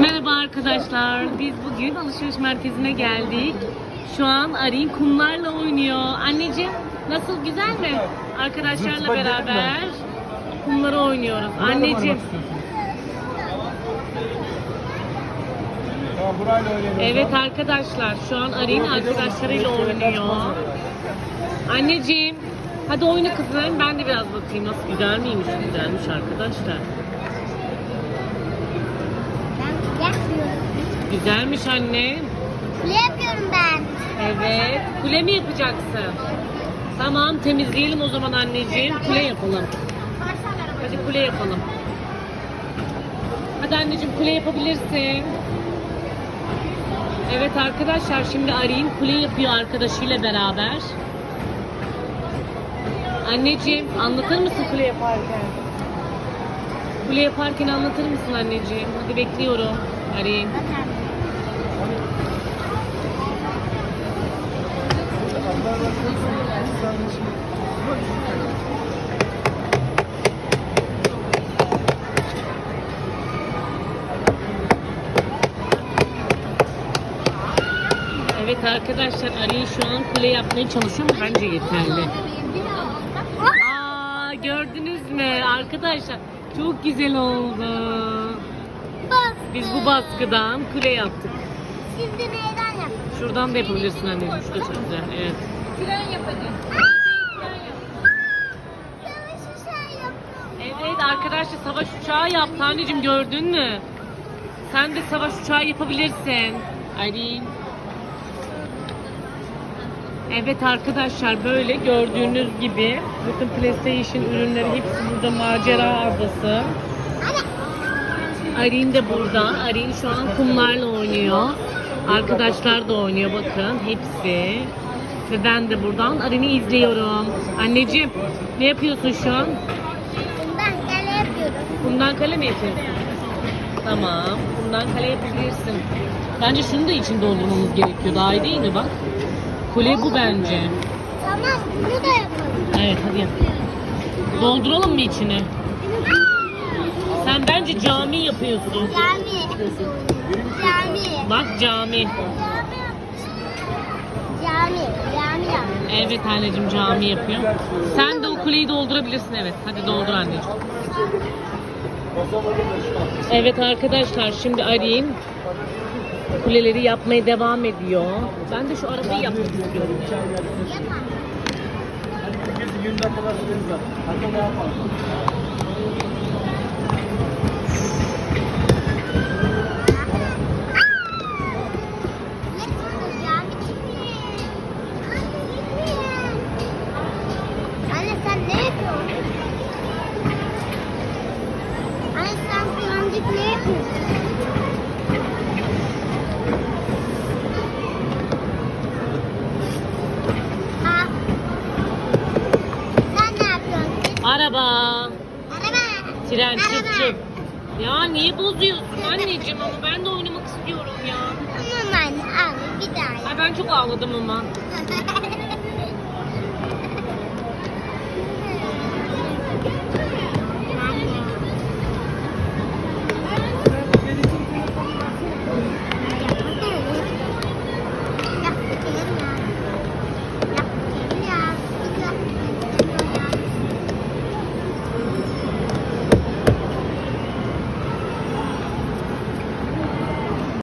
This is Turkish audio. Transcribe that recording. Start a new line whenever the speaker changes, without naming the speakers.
Merhaba arkadaşlar. Biz bugün alışveriş merkezine geldik. Şu an Arin kumlarla oynuyor. Anneciğim nasıl güzel mi? Arkadaşlarla beraber kumları oynuyoruz. Anneciğim. Evet arkadaşlar şu an Arin arkadaşlarıyla oynuyor. Anneciğim hadi oyna kızım. Ben de biraz bakayım nasıl güzel miymiş? Güzelmiş arkadaşlar.
Ben yapmıyorum.
Güzelmiş anne.
Ne yapıyorum ben?
Evet. Kule mi yapacaksın? Tamam temizleyelim o zaman anneciğim. Kule yapalım. Hadi kule yapalım. Hadi anneciğim kule yapabilirsin. Evet arkadaşlar şimdi Arin kule yapıyor arkadaşıyla beraber. Anneciğim anlatır mısın kule yaparken? Kule yaparken anlatır mısın anneciğim? Hadi bekliyorum. Arin. Evet arkadaşlar Ali şu an kule yapmaya çalışıyor bence yeterli. Aa gördünüz mü arkadaşlar çok güzel oldu. Biz bu baskıdan kule yaptık.
Şimdi neyden yap?
Şuradan da yapabilirsin anneciğim. Şu da çok güzel. Evet.
Tren yapacağım.
Evet arkadaşlar savaş uçağı yaptı anneciğim gördün mü? Sen de savaş uçağı yapabilirsin. Arin. Evet arkadaşlar böyle gördüğünüz gibi bütün PlayStation ürünleri hepsi burada macera adası. Arin de burada. Arin şu an kumlarla oynuyor. Arkadaşlar da oynuyor bakın hepsi. Ve ben de buradan Arin'i izliyorum. Anneciğim ne yapıyorsun şu an?
Ben kale yapıyorum.
Kumdan kale mi yapıyorsun? Tamam. Kumdan kale yapabilirsin. Bence şunu da içinde doldurmamız gerekiyor. Daha iyi değil mi bak? Kule bu bence.
Tamam bunu da yapalım.
Evet hadi yap. Dolduralım mı içini? Sen bence cami yapıyorsun.
Cami. Cami.
Bak cami.
Cami. Cami yap.
Evet anneciğim cami yapıyor. Sen de o kuleyi doldurabilirsin evet. Hadi doldur anneciğim. Evet arkadaşlar şimdi Arin kuleleri yapmaya devam ediyor. Ben de şu arabayı yapmak istiyorum.
Herkes 20 dakikada süreniz var. Hadi ne yapalım?
Araba,
Araba.
tren, çık çık. Ya niye bozuyorsun anneciğim ama ben de oynamak istiyorum ya.
Tamam anne al bir daha.
Ay ben çok ağladım ama.